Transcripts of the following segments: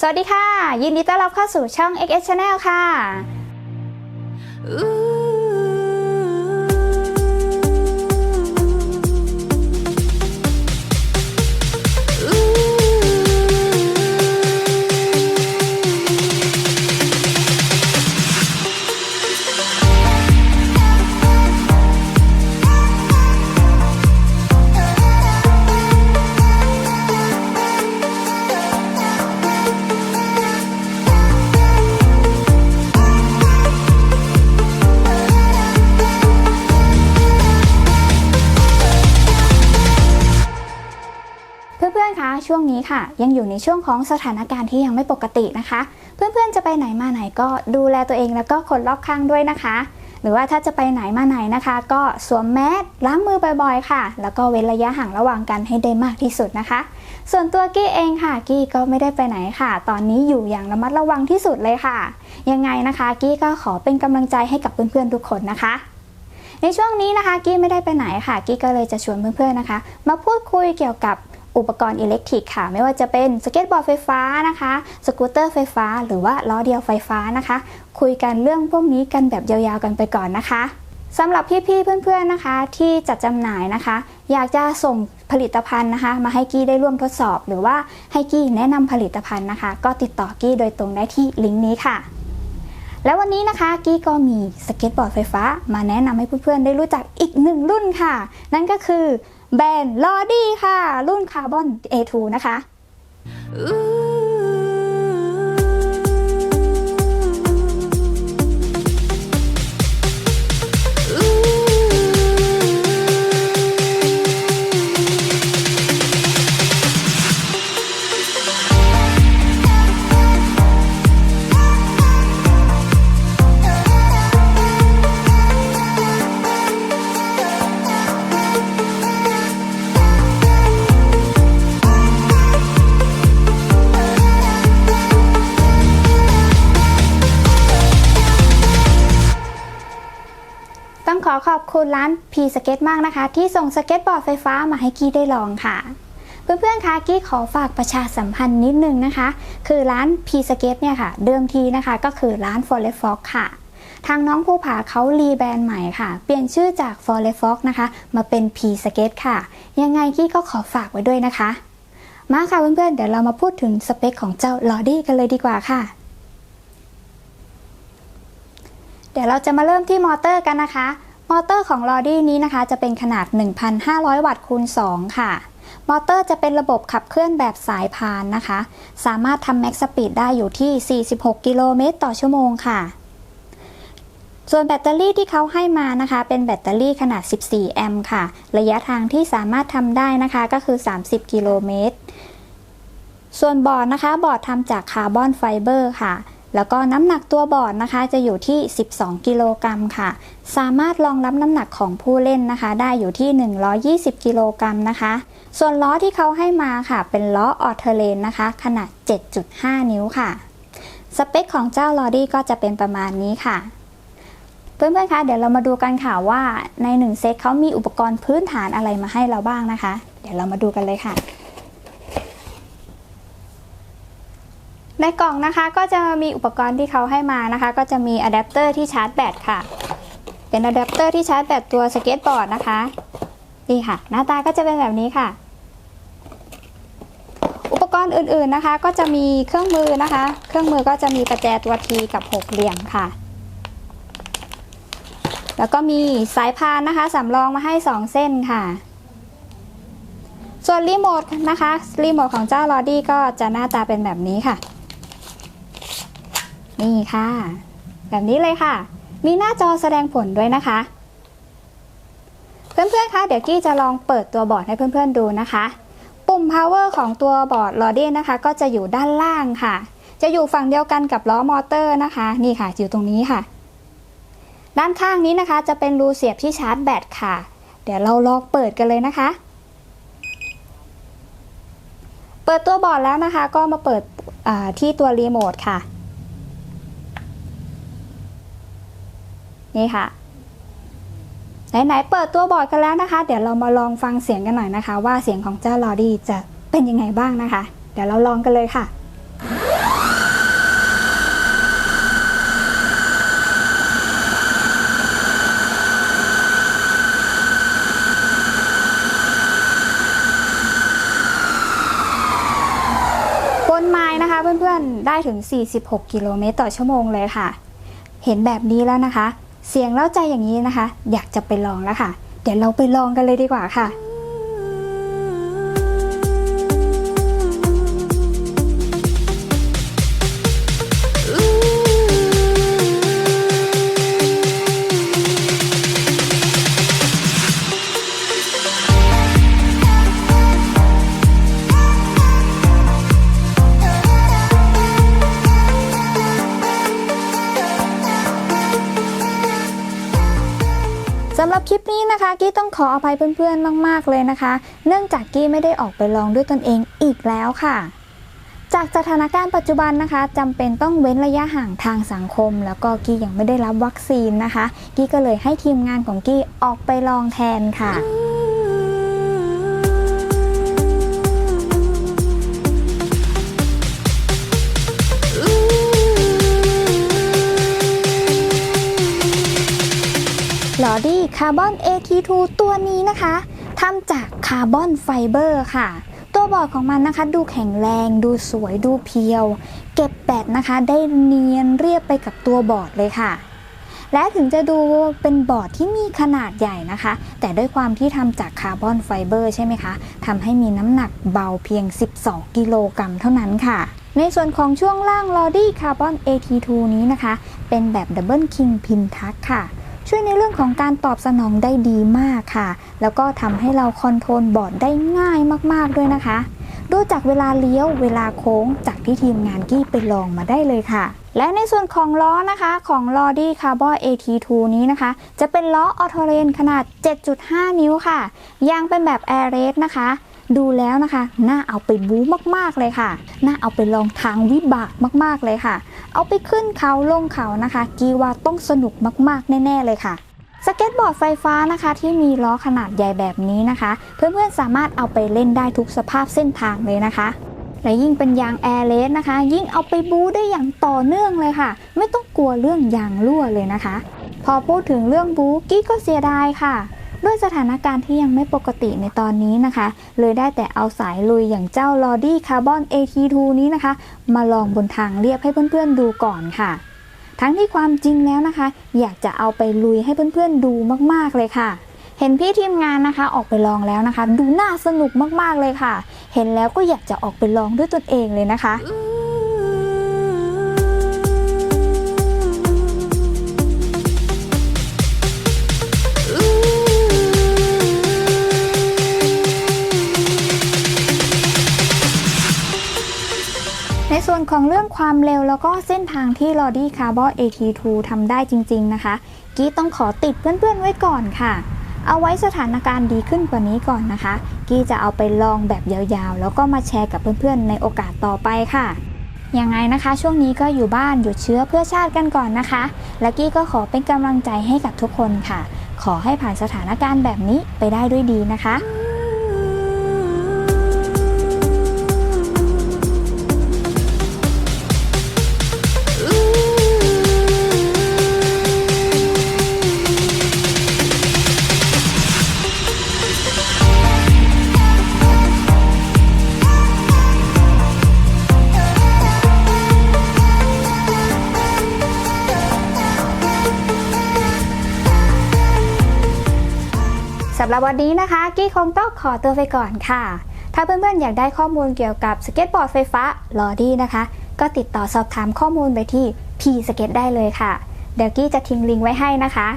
สวัสดีค่ะ ยินดีต้อนรับเข้าสู่ช่อง XS Channel ค่ะเช่วงนี้ค่ะ ยังอยู่ในช่วงของสถานการณ์ที่ยังไม่ปกตินะคะ เพื่อนๆจะไปไหนมาไหนก็ดูแลตัวเองแล้วก็คนรอบข้างด้วยนะคะ หรือว่าถ้าจะไปไหนมาไหนนะคะ ก็สวมแมสล้างมือบ่อยๆค่ะ แล้วก็เว้นระยะห่างระหว่างกันให้ได้มากที่สุดนะคะ ส่วนตัวกี้เองค่ะ กี้ก็ไม่ได้ไปไหนค่ะ ตอนนี้อยู่อย่างระมัดระวังที่สุดเลยค่ะ ยังไงนะคะ กี้ก็ขอเป็นกำลังใจให้กับเพื่อนๆทุกคนนะคะในช่วงนี้นะคะกี้ไม่ได้ไปไหนค่ะ กี้ก็เลยจะชวนเพื่อนๆนะคะ มาพูดคุยเกี่ยวกับ อุปกรณ์อิเล็กทริกค่ะ ไม่ว่าจะเป็นสเก็ตบอร์ดไฟฟ้านะคะ สกูตเตอร์ไฟฟ้า หรือว่าล้อเดียวไฟฟ้านะคะ คุยกันเรื่องพวกนี้กันแบบยาวๆกันไปก่อนนะคะสำหรับพี่ๆเพื่อนๆนะคะ ที่จัดจำหน่ายนะคะ อยากจะส่งผลิตภัณฑ์นะคะ มาให้กี้ได้ร่วมทดสอบ หรือว่าให้กี้แนะนำผลิตภัณฑ์นะคะ ก็ติดต่อกี้โดยตรงได้ที่ลิงก์นี้ค่ะ แล้ววันนี้นะคะกี้ก็มีสเก็ตบอร์ดไฟฟ้า มาแนะนำให้เพื่อนๆได้รู้จักอีกหนึ่งรุ่นค่ะ นั่นก็คือ แบรนด์ลอดี้ค่ะ รุ่นคาร์บอน A2 นะคะ Ooh. คุณร้าน P สเก็ตมากนะคะ ที่ส่งสเก็ตบอร์ดไฟฟ้ามาให้กี้ได้ลองค่ะ เพื่อนๆคะกี้ขอฝากประชาสัมพันธ์นิดนึงนะคะ คือร้าน P สเก็ตเนี่ยค่ะ เดิมทีนะคะก็คือร้าน Forefox ค่ะ ทางน้องผู้ผาเขารีแบรนด์ใหม่ค่ะ เปลี่ยนชื่อจาก Forefox นะคะ มาเป็น P สเก็ตค่ะ ยังไงกี้ก็ขอฝากไว้ด้วยนะคะ มาค่ะเพื่อนๆเดี๋ยวเรามาพูดถึงสเปคของเจ้าลอดี้กันเลยดีกว่าค่ะเดี๋ยวเราจะมาเริ่มที่มอเตอร์กันนะคะ มอเตอร์ของลอดี้นี้นะคะ จะเป็นขนาด 1,500 วัตต์คูณ 2 ค่ะ มอเตอร์จะเป็นระบบขับเคลื่อนแบบสายพานนะคะ สามารถทำแม็กซ์สปีดได้อยู่ที่ 46 กิโลเมตรต่อชั่วโมงค่ะ ส่วนแบตเตอรี่ที่เขาให้มานะคะ เป็นแบตเตอรี่ขนาด 14 แอมป์ค่ะ ระยะทางที่สามารถทำได้นะคะก็คือ 30 กิโลเมตร ส่วนบอร์ดนะคะ บอร์ดทำจากคาร์บอนไฟเบอร์ค่ะ แล้วก็น้ำหนักตัวบอร์ดนะคะจะอยู่ที่ 12 กิโลกรัมค่ะ สามารถรองรับน้ำหนักของผู้เล่นนะคะ ได้อยู่ที่ 120 กิโลกรัมนะคะ ส่วนล้อที่เขาให้มาค่ะ เป็นล้อออเทเลนนะคะ ขนาด 7.5 นิ้วค่ะ สเปคของเจ้าลอดี้ก็จะเป็นประมาณนี้ค่ะเพื่อนๆ คะ เดี๋ยวเรามาดูกันค่ะว่าในหนึ่งเซตเขามีอุปกรณ์พื้นฐานอะไรมาให้เราบ้างนะคะ เดี๋ยวเรามาดูกันเลยค่ะ ในกล่องนะคะก็จะมีอุปกรณ์ที่เขาให้มานะคะ ก็จะมีอะแดปเตอร์ที่ชาร์จแบตค่ะ เป็นอะแดปเตอร์ที่ชาร์จแบตตัวสเก็ตบอร์ดนะคะนี่ค่ะ หน้าตาก็จะเป็นแบบนี้ค่ะ อุปกรณ์อื่นๆนะคะ ก็จะมีเครื่องมือนะคะ เครื่องมือก็จะมีประแจตัวทีกับหกเหลี่ยมค่ะ แล้วก็มีสายพานนะคะสำรองมาให้ 2 เส้นค่ะส่วนรีโมทนะคะรีโมทของเจ้าลอดี้ก็จะหน้าตาเป็นแบบนี้ค่ะ นี่ค่ะ แบบนี้เลยค่ะ มีหน้าจอแสดงผลด้วยนะคะ เพื่อนๆคะเดี๋ยวกี้จะลองเปิดตัวบอร์ดให้เพื่อนๆดูนะคะ ปุ่ม power ของตัวบอร์ดลอดี้นะคะ ก็จะอยู่ด้านล่างค่ะ จะอยู่ฝั่งเดียวกันกับล้อมอเตอร์นะคะ นี่ค่ะ อยู่ตรงนี้ค่ะ ด้านข้างนี้นะคะ จะเป็นรูเสียบที่ชาร์จแบตค่ะ เดี๋ยวเราลองเปิดกันเลยนะคะเปิดตัวบอร์ดแล้วนะคะ ก็มาเปิดที่ตัวรีโมทค่ะ นี่ค่ะไหนๆเปิดตัวบอร์ดกันแล้วนะคะ เดี๋ยวเรามาลองฟังเสียงกันหน่อยนะคะ ว่าเสียงของเจ้าลอดี้จะเป็นยังไงบ้างนะคะ เดี๋ยวเราลองกันเลยค่ะบนไม้นะคะเพื่อนๆได้ถึง 46 กิโลเมตรต่อชั่วโมงเลยค่ะ เห็นแบบนี้แล้วนะคะ เสียงเล่าใจอย่างนี้นะคะ อยากจะไปลองแล้วค่ะ เดี๋ยวเราไปลองกันเลยดีกว่าค่ะ นี้นะคะกี้ต้องขออภัยเพื่อนๆมาก ๆเลยนะคะ เนื่องจากกี้ไม่ได้ออกไปลองด้วยตนเองอีกแล้วค่ะ จากสถานการณ์ปัจจุบันนะคะจำเป็นต้องเว้นระยะห่างทางสังคม แล้วก็กี้ยังไม่ได้รับวัคซีนนะคะ กี้ก็เลยให้ทีมงานของกี้ออกไปลองแทนค่ะาร์บอน AT2 ตัวนี้นะคะทำจากคาร์บอนไฟเบอร์ค่ะ ตัวบอร์ดของมันนะคะ ดูแข็งแรงดูสวยดูเพียว เก็บแบตนะคะ ได้เนียนเรียบไปกับตัวบอร์ดเลยค่ะ และถึงจะดูเป็นบอร์ดที่มีขนาดใหญ่นะคะ แต่ด้วยความที่ทำจากคาร์บอนไฟเบอร์ใช่ไหมคะทำให้มีน้ำหนักเบาเพียง 12 กิโลกรัมเท่านั้นค่ะในส่วนของช่วงล่าง l o d y Carbon AT2 นี้นะคะ เป็นแบบ Double King Pin Tuck ค่ะ ช่วยในเรื่องของการตอบสนองได้ดีมากค่ะ แล้วก็ทำให้เราคอนโทรลบอร์ดได้ง่ายมากๆด้วยนะคะดูจากเวลาเลี้ยวเวลาโค้งจากที่ทีมงานกี้ไปลองมาได้เลยค่ะ และในส่วนของล้อนะคะของ l o d y Carbon AT2 นี้นะคะ จะเป็นล้อออโตเรนขนาด 7.5 นิ้วค่ะ ยางเป็นแบบ Air r a c e นะคะ ดูแล้วนะคะ น่าเอาไปบู๊มากๆเลยค่ะ น่าเอาไปลองทางวิบากมากๆเลยค่ะ เอาไปขึ้นเขาลงเขานะคะ กีว่าต้องสนุกมากๆ แน่ ๆ เลยค่ะสเก็ตบอร์ดไฟฟ้านะคะที่มีล้อขนาดใหญ่แบบนี้นะคะ เพื่อนๆสามารถเอาไปเล่นได้ทุกสภาพเส้นทางเลยนะคะ และยิ่งเป็นยางแอร์เลสนะคะ ยิ่งเอาไปบู๊ได้อย่างต่อเนื่องเลยค่ะ ไม่ต้องกลัวเรื่องยางรั่วเลยนะคะ พอพูดถึงเรื่องบู๊กี้ก็เสียดายค่ะ ด้วยสถานการณ์ที่ยังไม่ปกติในตอนนี้นะคะ เลยได้แต่เอาสายลุยอย่างเจ้า l o d y Carbon AT2 นี้นะคะ มาลองบนทางเรียบให้เพื่อนๆดูก่อนค่ะ ทั้งที่ความจริงแล้วนะคะ อยากจะเอาไปลุยให้เพื่อนๆดูมากๆเลยค่ะเห็นพี่ทีมงานนะคะออกไปลองแล้วนะคะ ดูน่าสนุกมากๆเลยค่ะ เห็นแล้วก็อยากจะออกไปลองด้วยตนเองเลยนะคะ ความเร็วแล้วก็เส้นทางที่ l o d y Carbon AT2 ทำได้จริง ๆ นะคะ กี้ต้องขอติดเพื่อนๆไว้ก่อนค่ะ เอาไว้สถานการณ์ดีขึ้นกว่านี้ก่อนนะคะ กี้จะเอาไปลองแบบยาวๆ แล้วก็มาแชร์กับเพื่อนๆ ในโอกาสต่อไปค่ะยังไงนะคะ ช่วงนี้ก็อยู่บ้านหยุดเชื้อเพื่อชาติกันก่อนนะคะ และกี้ก็ขอเป็นกำลังใจให้กับทุกคนค่ะ ขอให้ผ่านสถานการณ์แบบนี้ไปได้ด้วยดีนะคะ รับวันนี้นะคะ กี้คงต้องขอตัวไปก่อนค่ะ ถ้าเพื่อนๆอยากได้ข้อมูลเกี่ยวกับสเก็ตบอร์ดไฟฟ้าลอดี้นะคะ ก็ติดต่อสอบถามข้อมูลไปที่ P สเก็ตได้เลยค่ะ เดี๋ยวกี้จะทิ้งลิงก์ไว้ให้นะคะ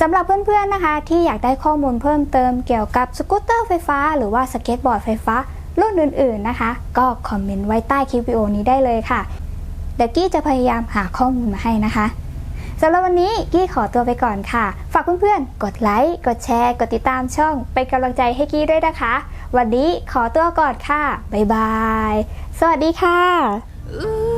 สำหรับเพื่อนๆนะคะ ที่อยากได้ข้อมูลเพิ่มเติมเกี่ยวกับสกูตเตอร์ไฟฟ้า หรือว่าสเก็ตบอร์ดไฟฟ้ารุ่นอื่นๆนะคะ ก็คอมเมนต์ไว้ใต้คลิปวิดีโอนี้ได้เลยค่ะเดี๋ยวกี้จะพยายามหาข้อมูลมาให้นะคะ สำหรับวันนี้กี้ขอตัวไปก่อนค่ะ ฝากเพื่อนๆ กดไลค์ กดแชร์ กดติดตามช่อง เป็นกำลังใจให้กี้ด้วยนะคะ วันนี้ขอตัวก่อนค่ะ บ๊ายบาย สวัสดีค่ะ Ooh.